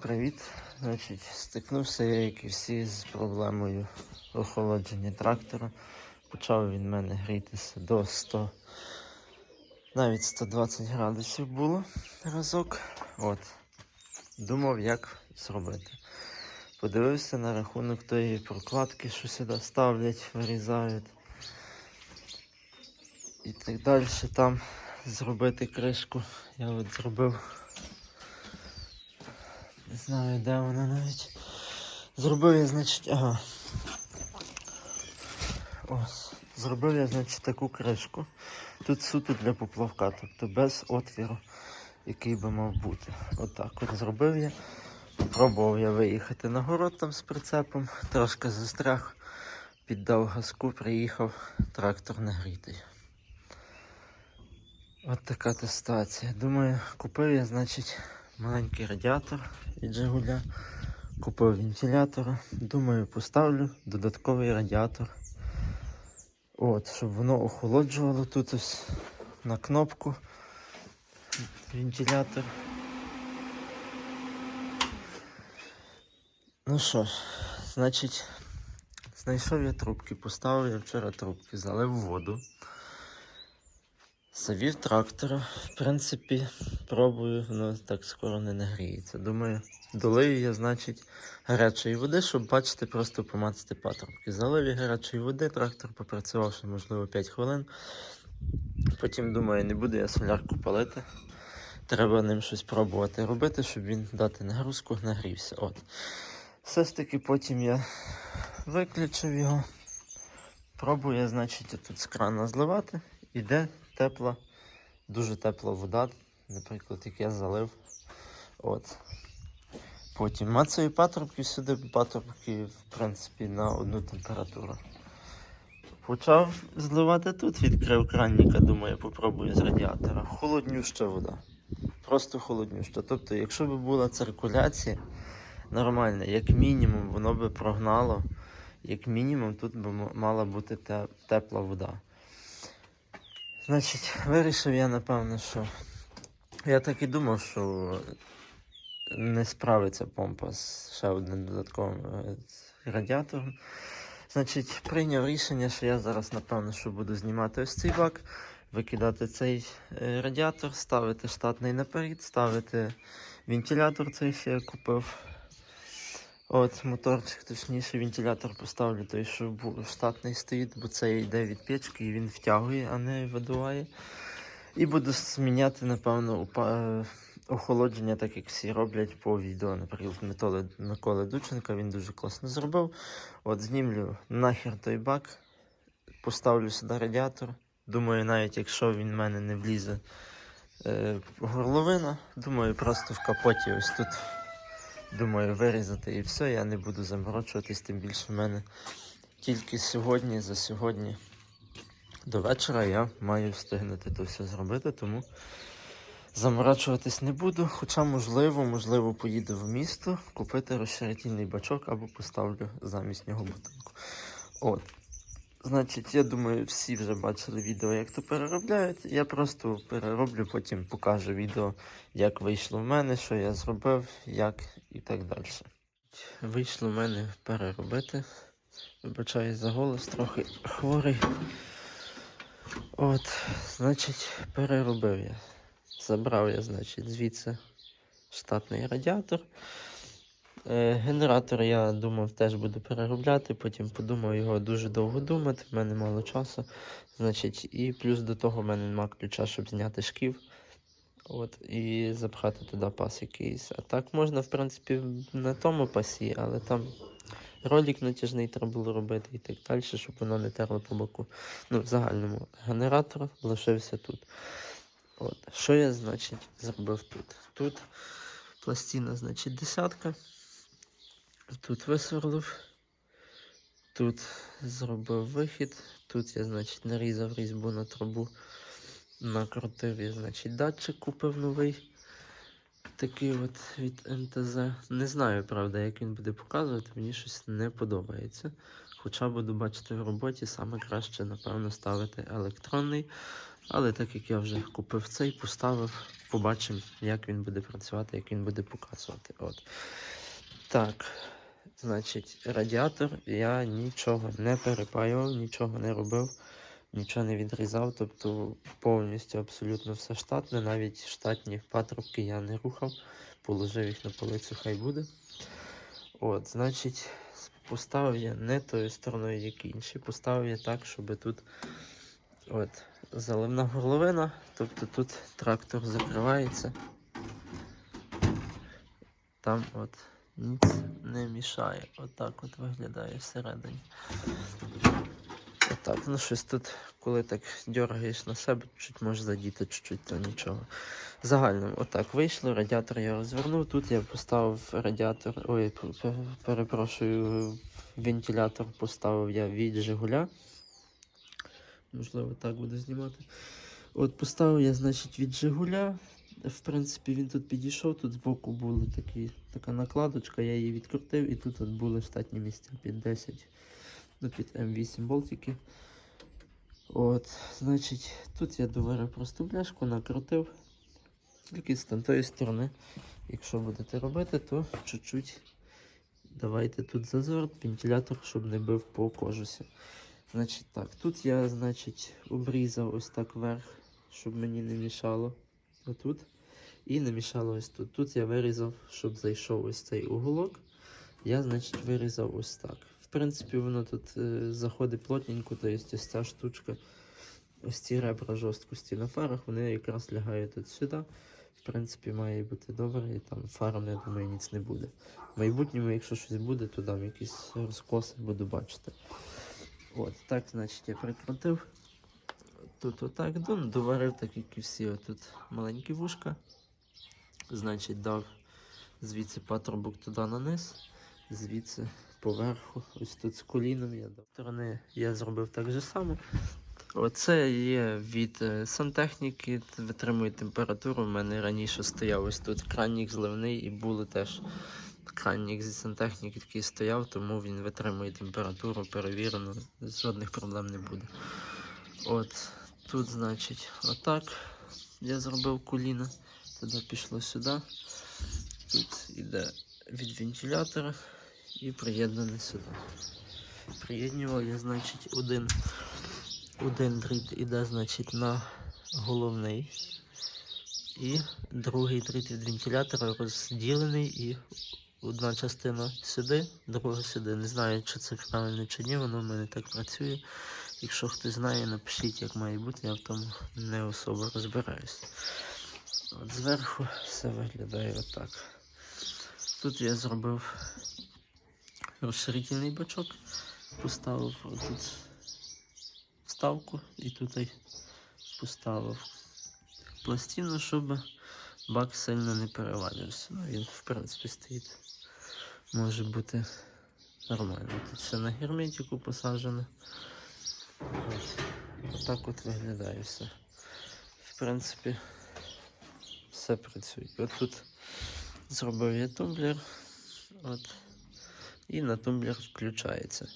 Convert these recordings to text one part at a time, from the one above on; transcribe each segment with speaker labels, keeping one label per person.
Speaker 1: Привіт. Значить, стикнувся я, як і всі, з проблемою охолодження трактора. Почав він мене грітися до 100, навіть 120 градусів було разок. От. Думав, як зробити. Подивився на рахунок тої прокладки, що сюди ставлять, вирізають. І так далі там зробити кришку. Я от зробив. Не знаю, де вона навіть. Зробив я, значить, ага. Ось. Зробив я, значить, таку кришку. Тут суто для поплавка, тобто без отвіру, який би мав бути. Отак от зробив я. Пробував я виїхати на город там з прицепом, трошки застряг, піддав газку, приїхав, трактор нагрітий. От така ситуація. Думаю, купив я, значить, маленький радіатор від Жигуля. Купив вентилятора. Думаю, поставлю додатковий радіатор. От, щоб воно охолоджувало тут ось на кнопку. Вентилятор. Ну що ж, значить, знайшов я трубки, поставив я вчора трубки, залив воду. Завів трактора. В принципі, пробую, воно так скоро не нагріється. Думаю, долию я, значить, гарячої води, щоб бачити, просто помацати патрубки. Залив я гарячої води, трактор попрацював ще, можливо, 5 хвилин. Потім думаю, не буду я солярку палити. Треба ним щось пробувати робити, щоб він дати нагрузку, нагрівся. От. Все ж таки потім я виключив його. Пробую, значить, тут з крана зливати. Іде тепла, дуже тепла вода, наприклад, як я залив. От. Потім мацаю патрубки, сюди патрубки, в принципі, на одну температуру. Почав зливати тут, відкрив кранника, думаю, попробую з радіатора. Холоднюща вода. Просто холоднюща. Тобто, якщо б була циркуляція нормальна, як мінімум, воно би прогнало. Як мінімум, тут би мала бути тепла вода. Значить, вирішив я, напевно, що. Я так і думав, що не справиться помпа з ще одним додатковим е, радіатором. Значить, прийняв рішення, що я зараз, напевно, що буду знімати ось цей бак, викидати цей е, радіатор, ставити штатний наперед, ставити вентилятор цей, що я купив. От, моторчик, точніше, вентилятор поставлю той, що штатний стоїть, бо це йде від печки і він втягує, а не видуває. І буду зміняти, напевно, е, охолодження, так як всі роблять по відео. Наприклад, Миколи Дученка, він дуже класно зробив. От знімлю нахер той бак, поставлю сюди радіатор. Думаю, навіть якщо він в мене не влізе е, горловина, думаю, просто в капоті ось тут. Думаю, вирізати і все, я не буду заморочуватись, тим більше в мене тільки сьогодні, за сьогодні до вечора я маю встигнути то все зробити, тому заморачуватись не буду. Хоча, можливо, можливо, поїду в місто купити розширительний бачок або поставлю замість нього бутилку. От. Значить, я думаю, всі вже бачили відео, як то переробляють. Я просто перероблю, потім покажу відео, як вийшло в мене, що я зробив, як і так далі. Вийшло в мене переробити. Вибачаю за голос, трохи хворий. От, значить, переробив я. Забрав я, значить, звідси штатний радіатор. Е, Генератор я думав теж буду переробляти, потім подумав його дуже довго думати, в мене мало часу. Значить, і плюс до того в мене нема ключа, щоб зняти шків. От, і запхати туди пас якийсь. А так можна, в принципі, на тому пасі, але там ролик натяжний треба було робити і так далі, щоб воно не терло по боку. Ну, в загальному генератор лишився тут. От. Що я, значить, зробив тут? Тут пластина, значить, десятка. Тут висверлив. Тут зробив вихід. Тут я, значить, нарізав різьбу на трубу. Накрутив я, значить, датчик купив новий. Такий от від МТЗ. Не знаю, правда, як він буде показувати, мені щось не подобається. Хоча буду бачити в роботі, саме краще, напевно, ставити електронний. Але так як я вже купив цей, поставив, побачимо, як він буде працювати, як він буде показувати. От. Так, значить, радіатор я нічого не перепаював, нічого не робив, нічого не відрізав, тобто повністю абсолютно все штатне, навіть штатні патрубки я не рухав, положив їх на полицю, хай буде. От, значить, поставив я не тою стороною, як інші. Поставив я так, щоб тут от, заливна горловина, тобто тут трактор закривається. Там от ніц не мішає. Отак от виглядає всередині. Отак, ну щось тут, коли так дергаєш на себе, чуть можеш задіти чуть-чуть, то нічого. Загально, отак вийшло, радіатор я розвернув. Тут я поставив радіатор, ой, перепрошую, вентилятор поставив я від Жигуля. Можливо, так буду знімати. От поставив я, значить, від Жигуля. В принципі, він тут підійшов, тут збоку була такі, така накладочка, я її відкрутив, і тут от були штатні місця під 10, ну, під М8 болтики. От, значить, тут я доварив просту бляшку, накрутив. Тільки з тої сторони, якщо будете робити, то чуть-чуть давайте тут зазор, вентилятор, щоб не бив по кожусі. Значить так, тут я, значить, обрізав ось так вверх, щоб мені не мішало отут. І не мішало ось тут. Тут я вирізав, щоб зайшов ось цей уголок. Я, значить, вирізав ось так. В принципі, воно тут е, заходить плотненько, то є ось ця штучка, ось ці ребра жорсткості на фарах, вони якраз лягають от сюди. В принципі, має бути добре, і там фарам, я думаю, ніц не буде. В майбутньому, якщо щось буде, то дам якісь розкоси, буду бачити. От, так, значить, я прикрутив. Тут отак, доварив, так як і всі. Отут маленькі вушка. Значить, дав звідси патрубок туди на низ, звідси поверху, ось тут з коліном я дав. Сторони я зробив так же само. Оце є від е, сантехніки, витримує температуру. У мене раніше стояв ось тут кранник зливний і були теж кранник зі сантехніки такий стояв, тому він витримує температуру, перевірено, жодних проблем не буде. От тут, значить, отак я зробив коліна, туди пішло сюди. Тут іде від вентилятора і приєднане сюди. Приєднував я, значить, один, один дріт іде, значить, на головний. І другий дріт від вентилятора розділений і одна частина сюди, друга сюди. Не знаю, чи це правильно чи ні, воно в мене так працює. Якщо хтось знає, напишіть, як має бути, я в тому не особо розбираюсь. От зверху все виглядає отак. Тут я зробив розширительний бачок, поставив тут вставку і тут поставив пластину, щоб бак сильно не перевалювався. Ну, він, в принципі, стоїть. Може бути нормально. Тут все на герметику посаджено. Отак от виглядає все. В принципі, все працює. От тут зробив я тумблер. От. І на тумблер включається.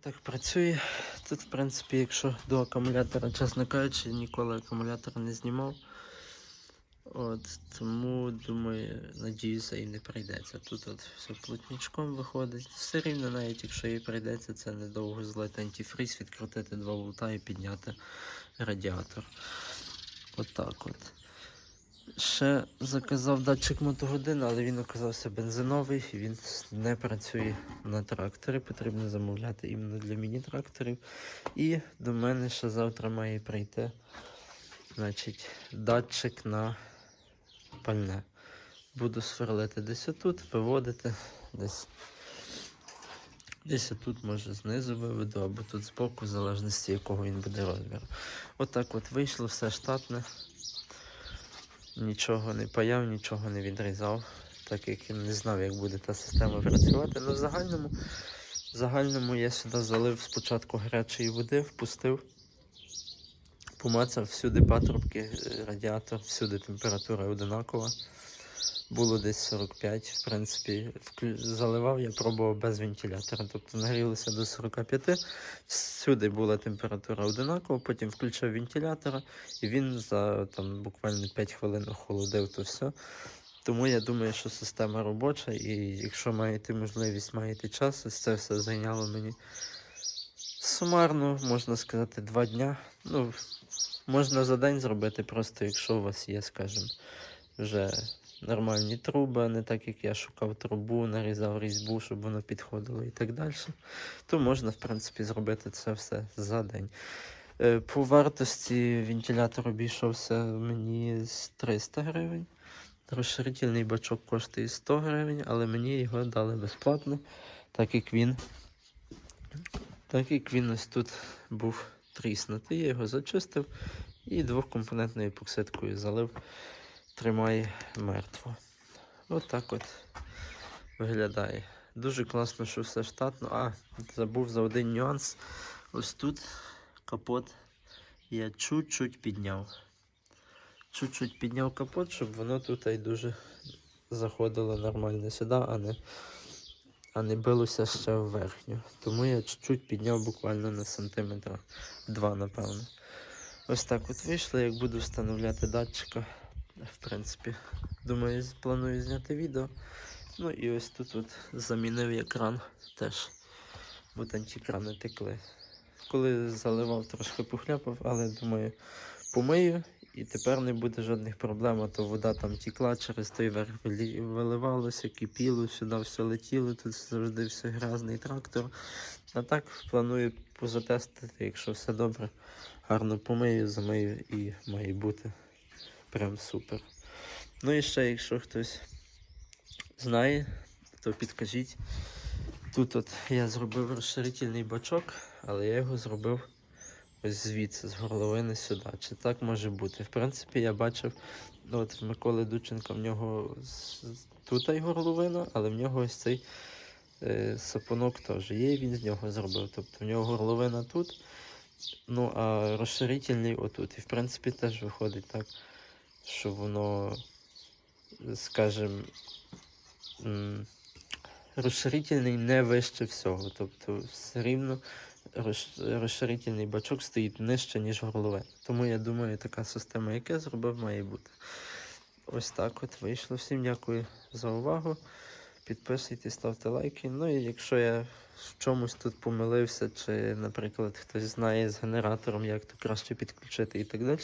Speaker 1: Так працює. Тут, в принципі, якщо до акумулятора, чесно кажучи, ніколи акумулятор не знімав. От, тому думаю, надіюся, і не прийдеться. Тут от все плотничком виходить. Все рівно, навіть якщо їй прийдеться, це недовго злити антифріз, відкрутити 2 вольта і підняти радіатор. Отак от. Ще заказав датчик мотогодин, але він оказався бензиновий він не працює на тракторі. Потрібно замовляти іменно для міні-тракторів. І до мене ще завтра має прийти значить, датчик на пальне. Буду сверлити десь отут, виводити десь. Десь отут, може, знизу виведу, або тут збоку, в залежності якого він буде розміру. Отак от вийшло, все штатне. Нічого не паяв, нічого не відрізав, так як я не знав, як буде та система працювати. Ну, в загальному, в загальному я сюди залив спочатку гарячої води, впустив. Помацав всюди патрубки, е, радіатор, всюди температура одинакова. Було десь 45, в принципі, заливав, я пробував без вентилятора, тобто нагрілося до 45. Всюди була температура одинакова, потім включив вентилятора, і він за там, буквально 5 хвилин охолодив то все. Тому я думаю, що система робоча, і якщо маєте можливість, маєте час, ось це все зайняло мені сумарно, можна сказати, два дня. Ну, можна за день зробити, просто якщо у вас є, скажімо, вже нормальні труби, а не так як я шукав трубу, нарізав різьбу, щоб воно підходило і так далі, то можна, в принципі, зробити це все за день. Е, По вартості вентилятор обійшовся мені з 300 гривень. Розширительний бачок коштує 100 гривень, але мені його дали безплатно, так як він, так як він ось тут був тріснутий. Я його зачистив і двохкомпонентною епоксидкою залив, тримає мертво. От от виглядає. Дуже класно, що все штатно. А, забув за один нюанс. Ось тут капот я чуть-чуть підняв. Чуть-чуть підняв капот, щоб воно тут і дуже заходило нормально сюди, а не, а не билося ще в верхню. Тому я чуть-чуть підняв буквально на сантиметра два, напевно. Ось так от вийшло, як буду встановляти датчика. В принципі, думаю, планую зняти відео. Ну і ось тут от замінив екран теж. Бо антикрани текли. Коли заливав, трошки похляпав, але думаю, помию і тепер не буде жодних проблем, а то вода там тікла, через той верх виливалося, кипіло, сюди все летіло, тут завжди все грязний трактор. А так планую позатестити, якщо все добре, гарно помию, замию і має бути прям супер. Ну і ще, якщо хтось знає, то підкажіть. Тут от я зробив розширительний бачок, але я його зробив ось звідси, з горловини сюди. Чи так може бути? В принципі, я бачив, ну, от Миколи Дученка в нього тут і горловина, але в нього ось цей е, сапунок теж є, і він з нього зробив. Тобто в нього горловина тут, ну а розширительний отут. І в принципі теж виходить так, що воно, скажімо, розширительний не вище всього. Тобто все рівно розширительний бачок стоїть нижче, ніж горлове. Тому я думаю, така система, яка зробив, має бути. Ось так от вийшло. Всім дякую за увагу. Підписуйтесь, ставте лайки. Ну і якщо я в чомусь тут помилився, чи, наприклад, хтось знає з генератором, як то краще підключити і так далі,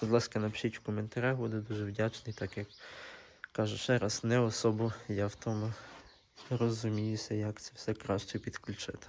Speaker 1: будь ласка, напишіть в коментарях, буду дуже вдячний, так як кажу ще раз, не особо я в тому розуміюся, як це все краще підключити.